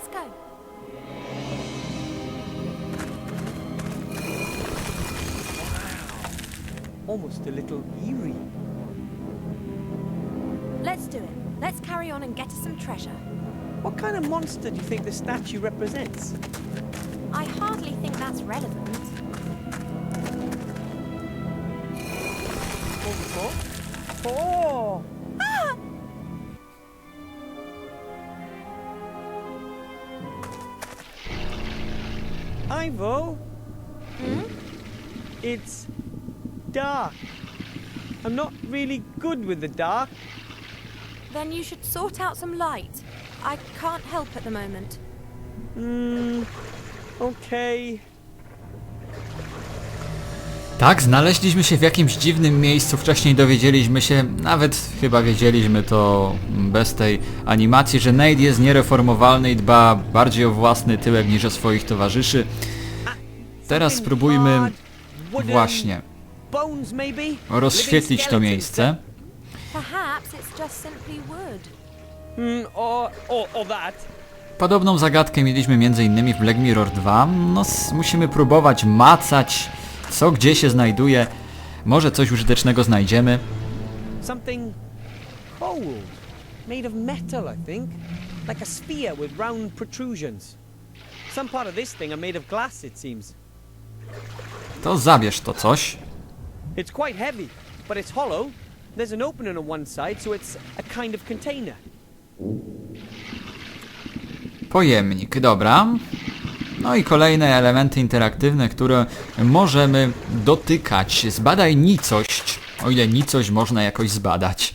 Let's go. Almost a little eerie. Let's do it. Let's carry on and get us some treasure. What kind of monster do you think the statue represents? I hardly think that's relevant. Oh, oh. Ivo, Hmm? it's dark. I'm not really good with the dark. Then you should sort out some light. I can't help at the moment. Hmm. Okay. Tak, znaleźliśmy się w jakimś dziwnym miejscu. Wcześniej dowiedzieliśmy się, nawet chyba wiedzieliśmy to bez tej animacji, że Nate jest niereformowalny i dba bardziej o własny tyłek niż o swoich towarzyszy. Teraz spróbujmy właśnie rozświetlić to miejsce. Hmm. Podobną zagadkę mieliśmy m.in. w Black Mirror 2. No, musimy próbować macać, co gdzie się znajduje. Może coś użytecznego znajdziemy. Something cold. Made of metal, I think. Like a with round protrusions. Some part of this thing are made of glass, it seems. To zabierz to coś. It's quite heavy, but it's hollow. There's an opening on one side, so it's a kind of container. Pojemnik, dobra. No i kolejne elementy interaktywne, które możemy dotykać. Zbadaj nicość, o ile nicość można jakoś zbadać.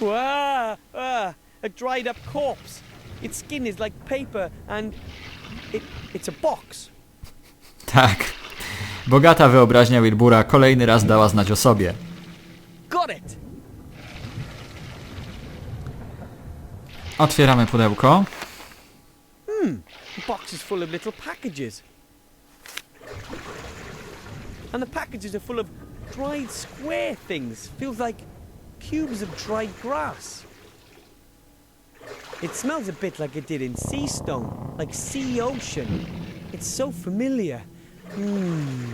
Wow! Ah, a dried up corpse. Its skin is like paper, and it, it's a box. Tak. Bogata wyobraźnia Wilbura kolejny raz dała znać o sobie. Got it! Otwieramy pudełko. The box is full of little packages. And the packages are full of dried square things. Feels like cubes of dried grass. It smells a bit like it did in Sea Stone, like sea ocean. It's so familiar. Hmm.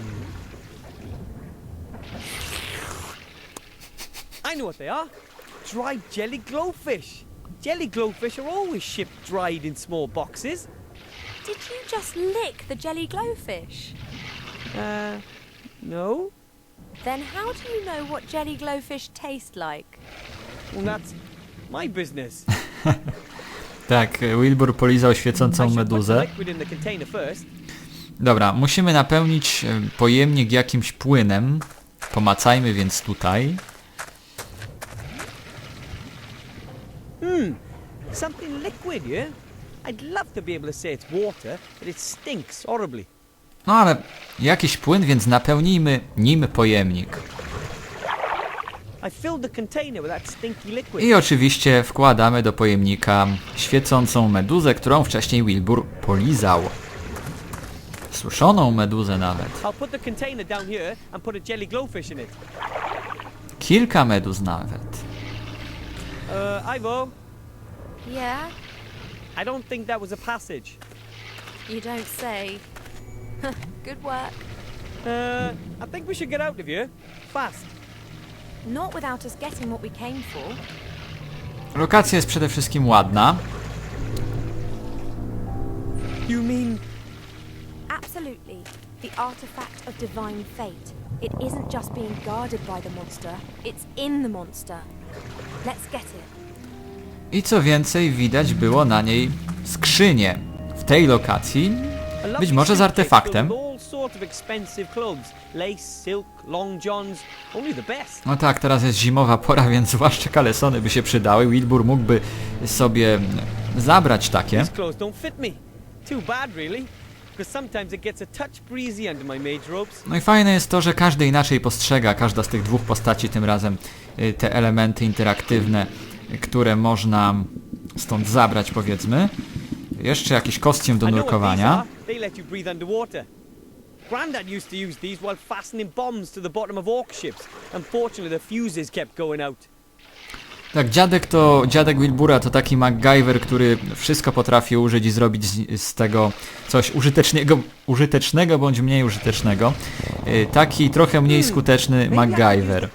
I know what they are. Dried jelly glowfish. Jelly glowfish are always shipped dried in small boxes. Did you just lick the jelly glowfish? Uh, no? Then how do you know what jelly glowfish taste like? Well, that's my business. Tak, Wilbur polizał świecącą meduzę. Dobra, musimy napełnić e, pojemnik jakimś płynem. Pomacajmy więc tutaj. Something liquid, yeah? I'd love to be able to say it's water, but it stinks horribly. No ale jakiś płyn, więc napełnijmy nim pojemnik. I filled the container with that stinky liquid. I oczywiście wkładamy do pojemnika świecącą meduzę, którą wcześniej Wilbur polizał. Suszoną meduzę nawet. I'll put the container down here and put a jelly glowfish in it. Kilka meduz nawet. Uh, Ivo, Yeah? I don't think that was a passage. You don't say. Good work. Uh, I think we should get out of here. Fast. Not without us getting what we came for. Lokacja jest przede wszystkim ładna. You mean Absolutely. The artifact of divine fate. It isn't just being guarded by the monster, it's in the monster. Let's get it. I co więcej, widać było na niej skrzynię. W tej lokacji Być może z artefaktem. No tak, teraz jest zimowa pora, więc zwłaszcza kalesony by się przydały. Wilbur mógłby sobie zabrać takie. No i fajne jest to, że każdy inaczej postrzega, każda z tych dwóch postaci tym razem y, te elementy interaktywne, które można stąd zabrać powiedzmy. Jeszcze jakiś kostium do nurkowania. Grandad used to use these while fastening bombs to the bottom of orc ships. Unfortunately, the fuses kept going out. Tak, dziadek to, dziadek Wilbura to taki MacGyver, który wszystko potrafi użyć i zrobić z, z tego coś użytecznego, użytecznego bądź mniej użytecznego. Y, Taki trochę mniej skuteczny MacGyver.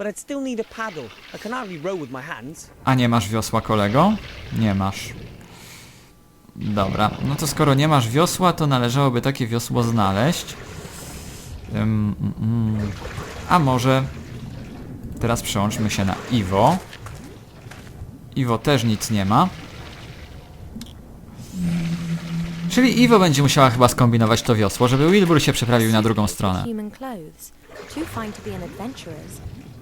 But I'd still need a paddle. I can hardly row with my hands. A nie masz wiosła, kolego? Nie masz. Dobra, no to skoro nie masz wiosła, to należałoby takie wiosło znaleźć. Ym, mm, mm. A może... Teraz przełączmy się na Iwo. Iwo też nic nie ma. Czyli Iwo będzie musiała chyba skombinować to wiosło, żeby Wilbur się przeprawił na drugą stronę.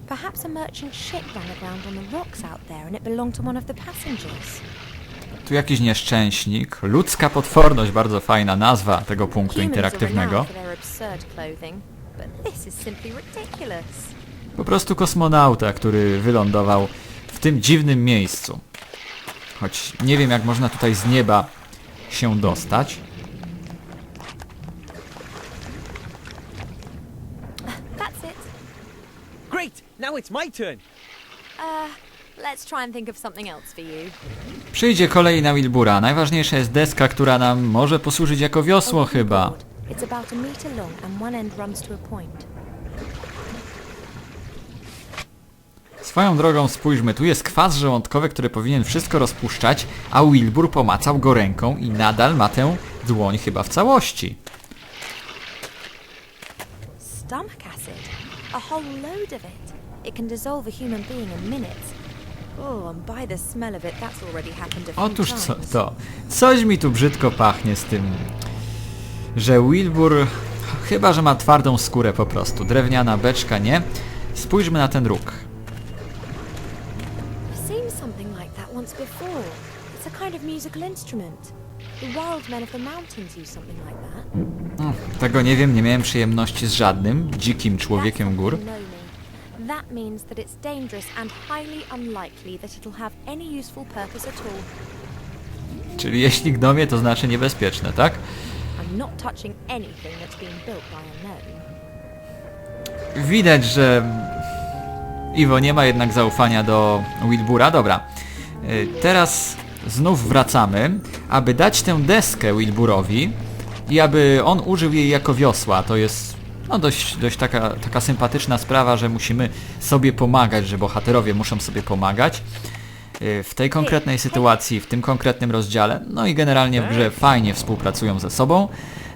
Perhaps a merchant ship ran aground on the rocks out there and it belonged to one of the passengers. Tu jakiś nieszczęśnik. Ludzka potworność, bardzo fajna nazwa tego punktu interaktywnego. Po prostu kosmonauta, który wylądował w tym dziwnym miejscu. Choć nie wiem jak można tutaj z nieba się dostać. That's it. Great! Now it's my turn. Uh, let's try and think of something else for you. Przyjdzie kolej na Wilbura. Najważniejsza jest deska, która nam może posłużyć jako wiosło Open chyba. It's about a meter long and one end runs to a point. Swoją drogą spójrzmy, tu jest kwas żołądkowy, który powinien wszystko rozpuszczać, a Wilbur pomacał go ręką i nadal ma tę dłoń chyba w całości. Stomach acid. A whole load of it. It can dissolve a human being in minutes. Oh, and by the smell of it, that's already happened a few Otóż co times. to? Coś mi tu brzydko pachnie z tym, że Wilbur chyba, że ma twardą skórę po prostu. Drewniana beczka nie. Spójrzmy na ten róg. I've seen something like that once before. It's a kind of musical instrument. The wild men of the mountains use something like that. Mm, Tego nie wiem, nie miałem przyjemności z żadnym dzikim człowiekiem That's gór. know. That means that it's dangerous and highly unlikely that it'll have any useful purpose at all. Czyli jeśli gnomie, to znaczy niebezpieczne, tak? I'm not touching anything that's been built by a gnome. Widać, że Iwo nie ma jednak zaufania do Wilbura. Dobra, y, teraz znów wracamy, aby dać tę deskę Wilburowi i aby on użył jej jako wiosła. To jest no, dość, dość taka, taka sympatyczna sprawa, że musimy sobie pomagać, że bohaterowie muszą sobie pomagać. y, W tej konkretnej sytuacji, w tym konkretnym rozdziale, no i generalnie w grze fajnie współpracują ze sobą.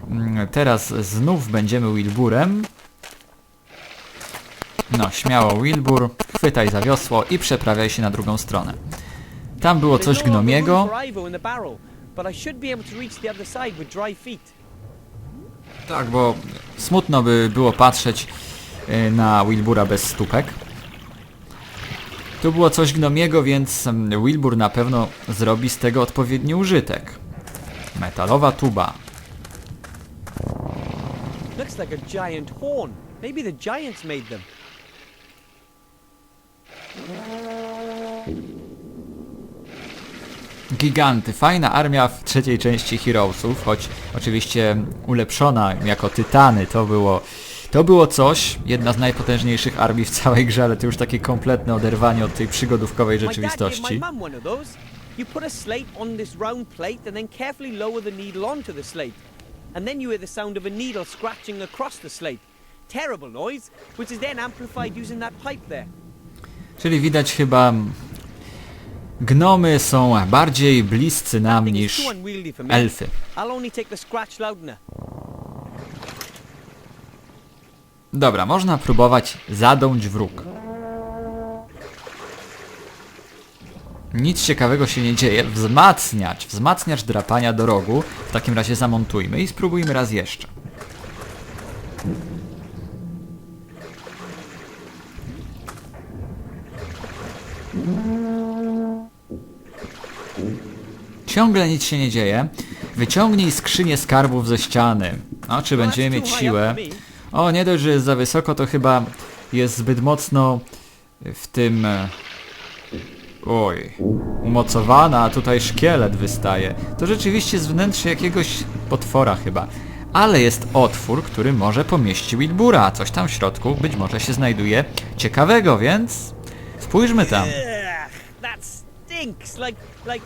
Mm, Teraz znów będziemy Wilburem, no, śmiało Wilbur, chwytaj za wiosło i przeprawiaj się na drugą stronę. Tam było coś no gnomiego. Tak, bo smutno by było patrzeć y, na Wilbura bez stópek. Tu było coś gnomiego, więc Wilbur na pewno zrobi z tego odpowiedni użytek. Metalowa tuba. Looks like a giant horn. Maybe the giants made them. Giganty. Fajna armia w trzeciej części Heroesów, choć oczywiście ulepszona jako tytany. To było, to było coś, jedna z najpotężniejszych armii w całej grze, ale to już takie kompletne oderwanie od tej przygodówkowej rzeczywistości. You put a slate on this round plate and then carefully lower the needle onto the slate. And then you hear the sound of a needle scratching across the slate. Terrible noise, which is then amplified using that pipe there. Czyli widać chyba gnomy są bardziej bliscy nam niż elfy. Dobra, można próbować zadąć wróg. Nic ciekawego się nie dzieje. Wzmacniacz. Wzmacniacz drapania do rogu. W takim razie zamontujmy i spróbujmy raz jeszcze. Ciągle nic się nie dzieje. Wyciągnij skrzynię skarbów ze ściany. No, czy będziemy mieć siłę? O, nie dość, że jest za wysoko, to chyba jest zbyt mocno w tym... e, Oj, umocowana, a tutaj szkielet wystaje. To rzeczywiście z wnętrza jakiegoś potwora chyba. Ale jest otwór, który może pomieścić Wilbura. Coś tam w środku być może się znajduje ciekawego, więc Spójrzmy tam. That stinks. Like, like,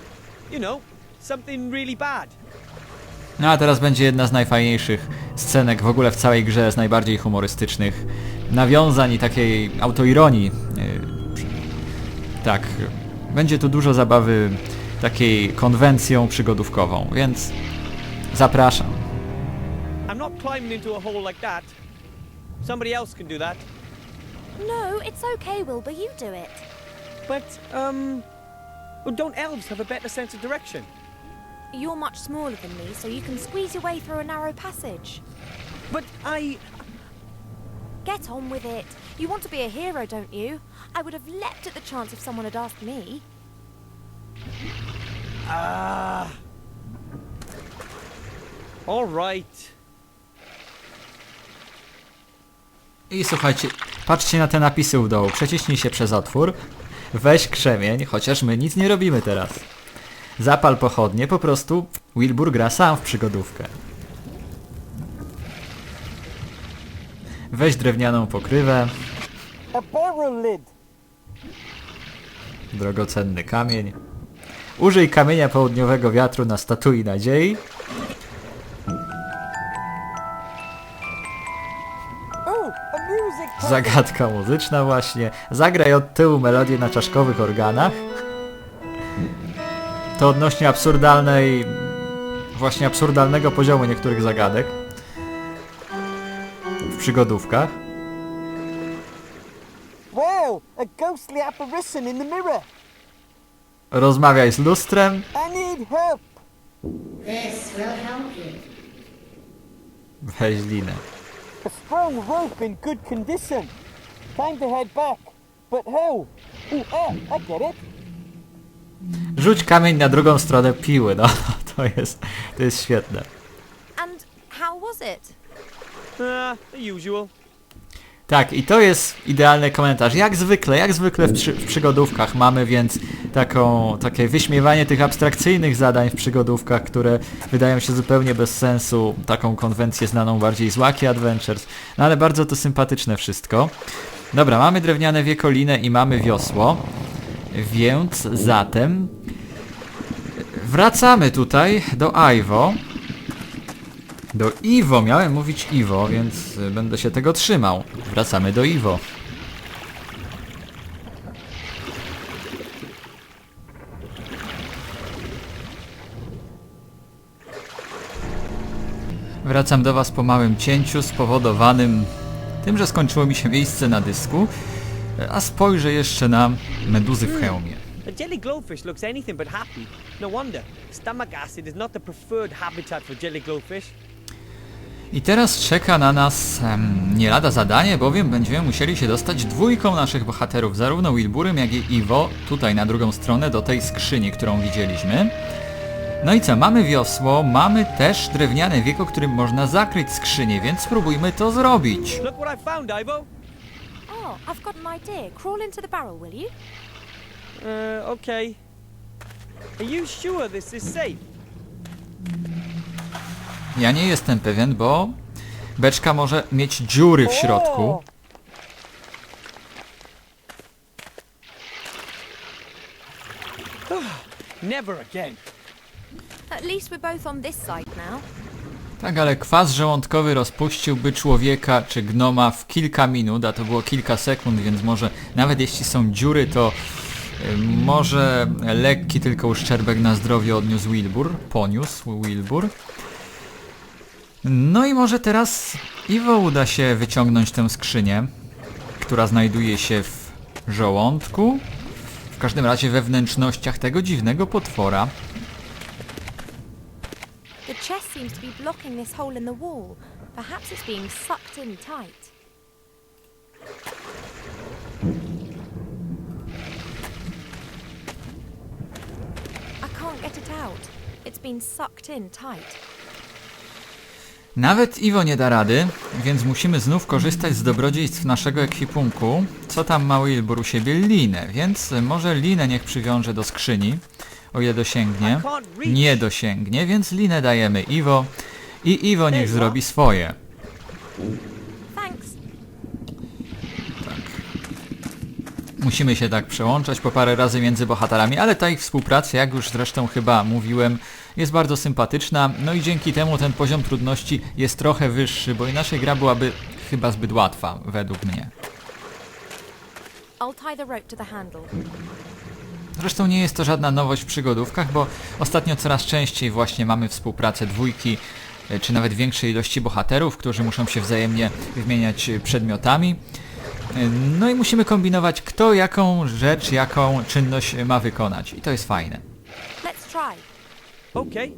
you know, something really bad. No a teraz będzie jedna z najfajniejszych scenek w ogóle w całej grze, z najbardziej humorystycznych nawiązań i takiej autoironii. Yy, Tak, będzie tu dużo zabawy takiej konwencją przygodówkową, więc zapraszam. I'm not climbing into a hole like that. Somebody else can do that. No, it's okay, Wilbur, you do it. But, um, don't elves have a better sense of direction? You're much smaller than me, so you can squeeze your way through a narrow passage. But I, Get on with it. You want to be a hero, don't you? I would have leapt at the chance if someone had asked me. ah, all right. I słuchajcie, patrzcie na te napisy u dołu. Przeciśnij się przez otwór, weź krzemień, chociaż my nic nie robimy teraz. Zapal pochodnie, po prostu Wilbur gra sam w przygodówkę. Weź drewnianą pokrywę, drogocenny kamień. Użyj kamienia południowego wiatru na statui nadziei. Zagadka muzyczna właśnie. Zagraj od tyłu melodię na czaszkowych organach. To odnośnie absurdalnej... Właśnie absurdalnego poziomu niektórych zagadek. W przygodówkach. Wow, a ghostly apparition in the mirror. Rozmawiaj z lustrem. I need help. This will help you. Weź linę. A strong rope in good condition. Time to head back. But how? Ooh, ah, I get it. Rzuć kamień na drugą stronę piły. No, to jest, to jest świetne. And how was it? The usual. Tak, i to jest idealny komentarz. Jak zwykle, jak zwykle w, przy, w przygodówkach mamy więc taką, takie wyśmiewanie tych abstrakcyjnych zadań w przygodówkach, które wydają się zupełnie bez sensu, taką konwencję znaną bardziej z Wacky Adventures, no ale bardzo to sympatyczne wszystko. Dobra, mamy drewniane wiekolinę i mamy wiosło, więc zatem wracamy tutaj do Iwo. Do Iwo, miałem mówić Iwo, więc będę się tego trzymał. Wracamy do Iwo. Wracam do Was po małym cięciu spowodowanym tym, że skończyło mi się miejsce na dysku, a spojrzę jeszcze na meduzy w hełmie. A jelly glowfish looks anything but happy. No wonder. Stomach acid is not the preferred habitat for jelly glowfish. I teraz czeka na nas em, nie lada zadanie, bowiem będziemy musieli się dostać dwójką naszych bohaterów, zarówno Wilburem, jak i Iwo, tutaj na drugą stronę do tej skrzyni, którą widzieliśmy. No i co, mamy wiosło, mamy też drewniane wieko, którym można zakryć skrzynię, więc spróbujmy to zrobić. Look what I found, Ivo. Oh, I've got an idea. Crawl into the barrel, will you? Uh, okay. Are you sure this is safe? Ja nie jestem pewien, bo beczka może mieć dziury w środku. Oh, Never again. At least we're both on this side now. Tak, ale kwas żołądkowy rozpuściłby człowieka czy gnoma w kilka minut, a to było kilka sekund, więc może nawet jeśli są dziury, to y, może lekki tylko uszczerbek na zdrowie odniósł Wilbur, poniósł Wilbur. No i może teraz Iwo uda się wyciągnąć tę skrzynię, która znajduje się w żołądku, w każdym razie we wnętrznościach tego dziwnego potwora. Seems to be blocking this hole in the wall. Perhaps it's being sucked in tight. I can't get it out. It's been sucked in tight. Nawet Iwo nie da rady, więc musimy znów korzystać z dobrodziejstw naszego ekwipunku. Co tam ma Wilbur u siebie? Linę, więc może linę niech przywiąże do skrzyni, o ile dosięgnie. Nie dosięgnie, więc linę dajemy Iwo i Iwo niech zrobi swoje. Thanks. Musimy się tak przełączać po parę razy między bohaterami, ale ta ich współpraca, jak już zresztą chyba mówiłem, jest bardzo sympatyczna. No i dzięki temu ten poziom trudności jest trochę wyższy, bo inaczej gra byłaby chyba zbyt łatwa, według mnie. I'll tie the rope to the handle. Zresztą nie jest to żadna nowość w przygodówkach, bo ostatnio coraz częściej właśnie mamy współpracę dwójki e, czy nawet większej ilości bohaterów, którzy muszą się wzajemnie wymieniać przedmiotami. E, No i musimy kombinować, kto jaką rzecz, jaką czynność ma wykonać. I to jest fajne. Let's try. Okay.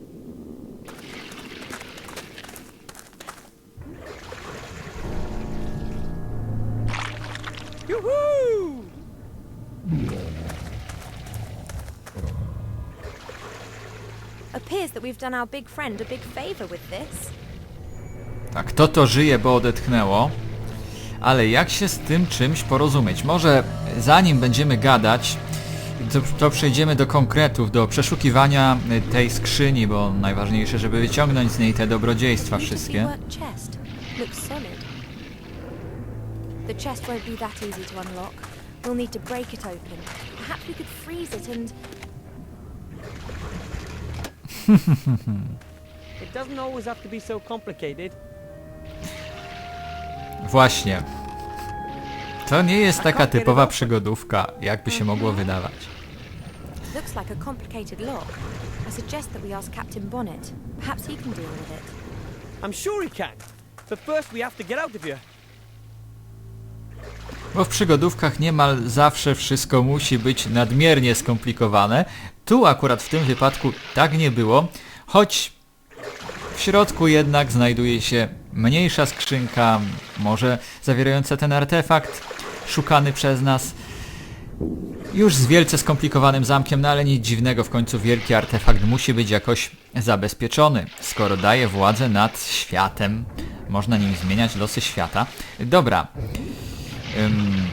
Yoo-hoo! Appears that we've done our big friend a big favour with this. Tak, to to żyje, bo odetchnęło. Ale jak się z tym czymś porozumieć? Może zanim będziemy gadać, to, to przejdziemy do konkretów, do przeszukiwania tej skrzyni, bo najważniejsze, żeby wyciągnąć z niej te dobrodziejstwa wszystkie. The chest won't be that easy to unlock. We'll need to break it open. Perhaps we could freeze it and... It doesn't always have to be so complicated. Właśnie. To nie jest taka typowa przygodówka, jakby się mogło wydawać. Looks like a complicated lock. I suggest that we ask Captain Bonnet. Perhaps he can deal with it. I'm sure he can. But first we have to get out of here. Bo w przygodówkach niemal zawsze wszystko musi być nadmiernie skomplikowane. Tu akurat w tym wypadku tak nie było, choć w środku jednak znajduje się mniejsza skrzynka, może zawierająca ten artefakt szukany przez nas. Już z wielce skomplikowanym zamkiem, no ale nic dziwnego, w końcu wielki artefakt musi być jakoś zabezpieczony, skoro daje władzę nad światem. Można nim zmieniać losy świata. Dobra, Ym,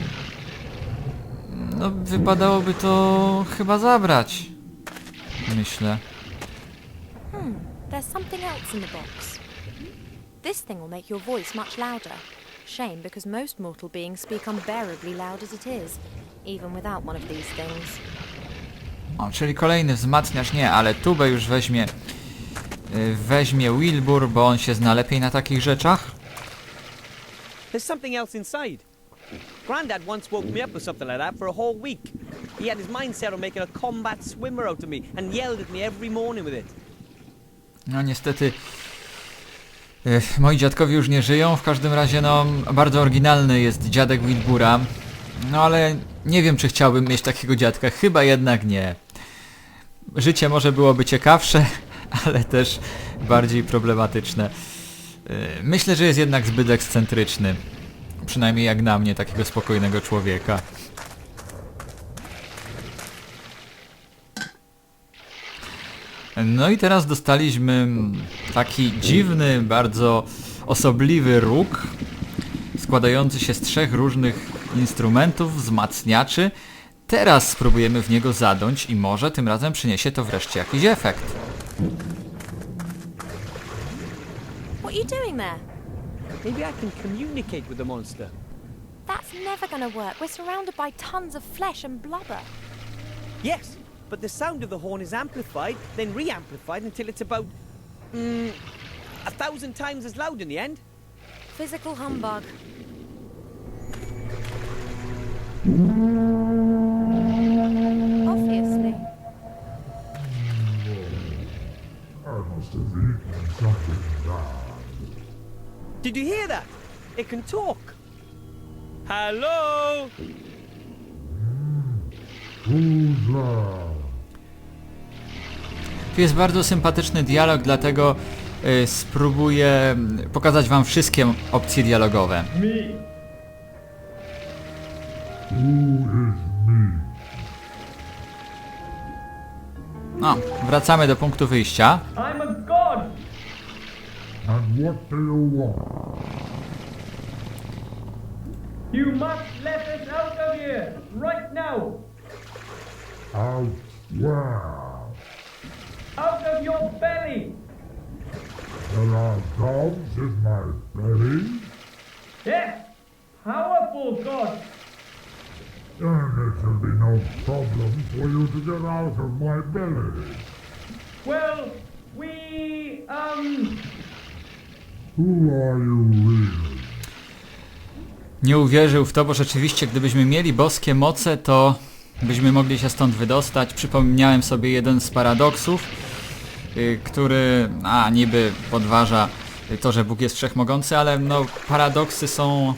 no, wypadałoby to chyba zabrać. Myślę. There's something else in the box. This thing will make your voice much louder. Shame, because most mortal beings speak unbearably loud as it is, even without one of these things. O, czyli kolejny wzmacniacz nie, ale tubę już weźmie. y, Weźmie Wilbur, bo on się zna lepiej na takich rzeczach. There's something else inside. Grandad once woke me up with something like that for a whole week. He had his mind set on making a combat swimmer out of me and yelled at me every morning with it. No niestety. y, Moi dziadkowie już nie żyją, w każdym razie no bardzo oryginalny jest dziadek Wilbura. No ale nie wiem czy chciałbym mieć takiego dziadka, chyba jednak nie. Życie może byłoby ciekawsze, ale też bardziej problematyczne. Y, Myślę, że jest jednak zbyt ekscentryczny. Przynajmniej jak na mnie, takiego spokojnego człowieka. No i teraz dostaliśmy taki dziwny, bardzo osobliwy róg, składający się z trzech różnych instrumentów, wzmacniaczy. Teraz spróbujemy w niego zadąć i może tym razem przyniesie to wreszcie jakiś efekt. What are you doing there? Maybe I can communicate with the monster. That's never gonna work. We're surrounded by tons of flesh and blubber. Yes, but the sound of the horn is amplified, then re-amplified until it's about mm, a thousand times as loud in the end. Physical humbug. Obviously. I must have eaten something bad. Did you hear that? It can talk. Hello? Who's there? Tu jest bardzo sympatyczny dialog, dlatego y, spróbuję mm, pokazać wam wszystkie opcje dialogowe. Who is me? No, wracamy do punktu wyjścia. I'm a what do you want? You must let us out of here! Right now! Out where? Out of your belly! There are dogs in my belly? Yes! Powerful god! Then it should be no problem for you to get out of my belly. Well, we, um, Nie uwierzył w to, bo rzeczywiście gdybyśmy mieli boskie moce, to byśmy mogli się stąd wydostać. Przypomniałem sobie jeden z paradoksów, y, który, a niby podważa to, że Bóg jest wszechmogący, ale no paradoksy są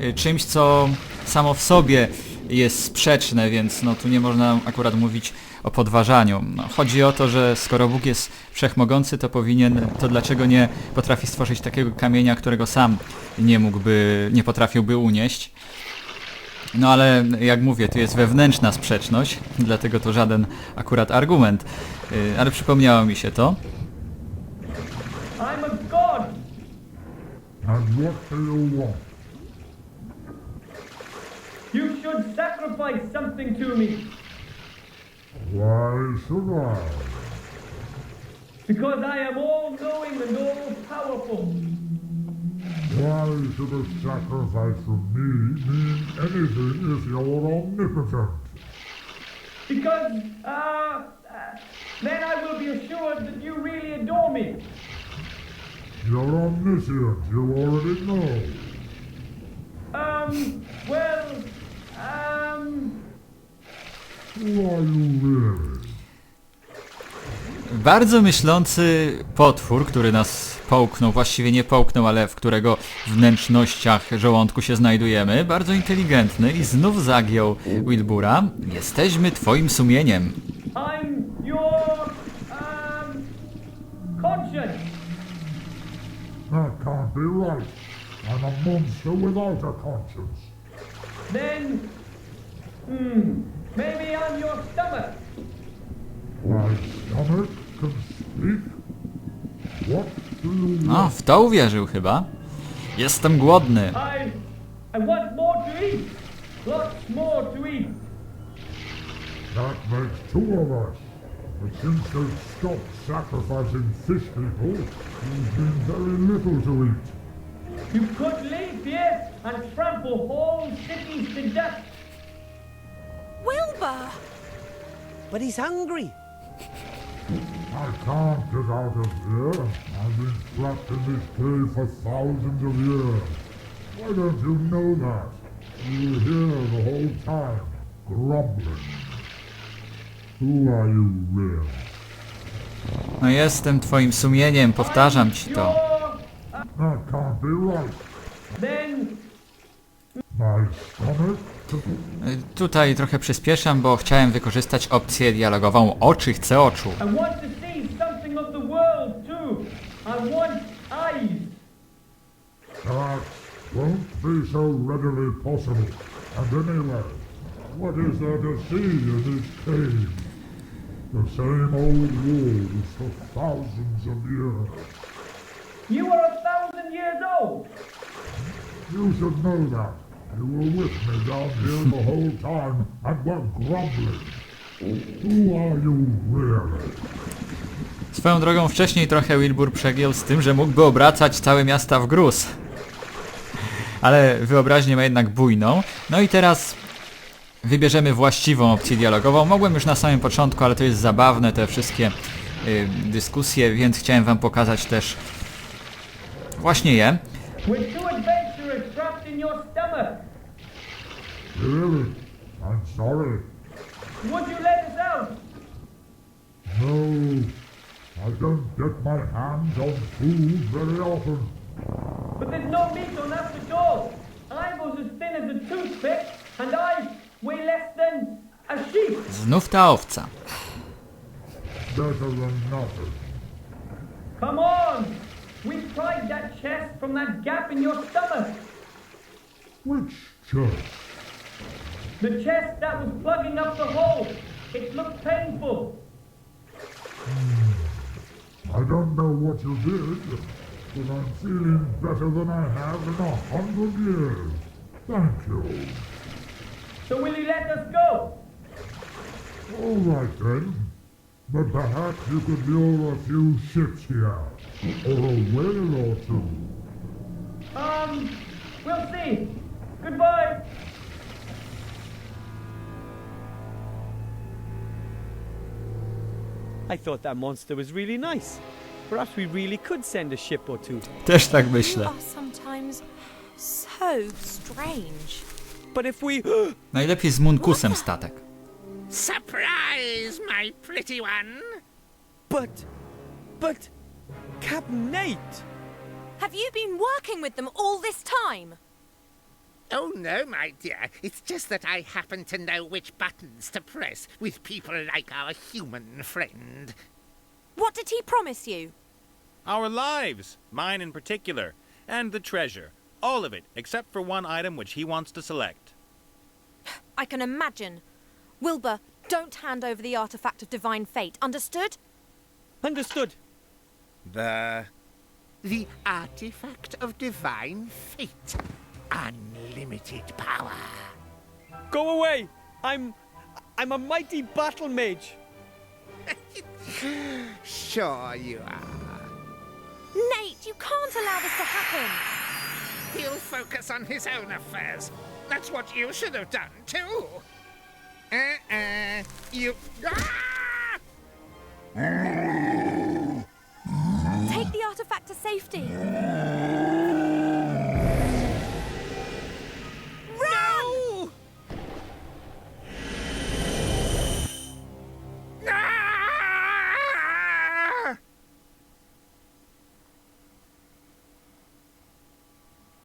y, czymś, co samo w sobie jest sprzeczne, więc no tu nie można akurat mówić o podważaniu. No, chodzi o to, że skoro Bóg jest wszechmogący, to powinien, to dlaczego nie potrafi stworzyć takiego kamienia, którego sam nie mógłby, nie potrafiłby unieść. No ale jak mówię, tu jest wewnętrzna sprzeczność, dlatego to żaden akurat argument. Y, Ale przypomniało mi się to. I'm a god. And what do you want? You should sacrifice something to me Why should I? because I am all knowing and all powerful. Why should a sacrifice from me mean anything if you're omnipotent? Because, uh, uh, then I will be assured that you really adore me. You're omniscient, you already know. Um, well, um, Who are you really? Bardzo myślący potwór, który nas połknął, właściwie nie połknął, ale w którego wnętrznościach żołądku się znajdujemy, bardzo inteligentny i znów zagiął Wilbura. Jesteśmy twoim sumieniem. I'm your, um, conscience. That can't be right. I'm a monster without a conscience. Then, hmm, maybe I'm your stomach. My stomach can speak? What do you No, w to uwierzył chyba. Jestem głodny. I, I want more to eat. Lots more to eat. That makes two of us. But since they've stopped sacrificing fish people, there's been very little to eat. You could live here and trample whole cities to death. Wilbur! But he's hungry. I can't get out of here. I've been trapped in this cave for thousands of years. Why don't you know that? You were here the whole time, grumbling. Who are you really? No jestem twoim sumieniem, powtarzam ci to. Can't be right. then Tutaj trochę przyspieszam, bo chciałem wykorzystać opcję dialogową oczy chce oczu. You are a thousand years old. You should know that. You were with me down here the whole time and were grumbling. Who are you really? Swoją drogą wcześniej trochę Wilbur przegiął z tym, że mógłby obracać całe miasta w gruz. Ale wyobraźnię ma jednak bujną. No i teraz wybierzemy właściwą opcję dialogową. Mogłem już na samym początku, ale to jest zabawne, te wszystkie y, dyskusje, więc chciałem wam pokazać też właśnie je. We're two adventurers trapped in your stomach. Really? I'm sorry. Would you let us out? No, I don't get my hands on food very often. But there's no meat on us at all. I was as thin as a toothpick, and I weigh less than a sheep. Znów ta owca. Better than nothing. Come on! We pried that chest from that gap in your stomach. Which chest? The chest that was plugging up the hole. It looked painful. Hmm. I don't know what you did, but I'm feeling better than I have in a hundred years. Thank you. So will you let us go? All right then. But perhaps you could lure a few ships here, or a whale or two. Um, we'll see. Goodbye. I thought that monster was really nice. Perhaps we really could send a ship or two. Też tak You myślę. are sometimes so strange. But if we. Najlepiej z Munkusem statek. Surprise, my pretty one! But. But. Captain Nate! Have you been working with them all this time? Oh no, my dear. It's just that I happen to know which buttons to press with people like our human friend. What did he promise you? Our lives, mine in particular, and the treasure. All of it, except for one item which he wants to select. I can imagine. Wilbur, don't hand over the artifact of divine fate, understood? Understood. The. The artifact of divine fate. Unlimited power. Go away! I'm. I'm a mighty battle mage. Sure you are. Nate, you can't allow this to happen. He'll focus on his own affairs. That's what you should have done, too. Uh-uh. You. Ah! back to safety.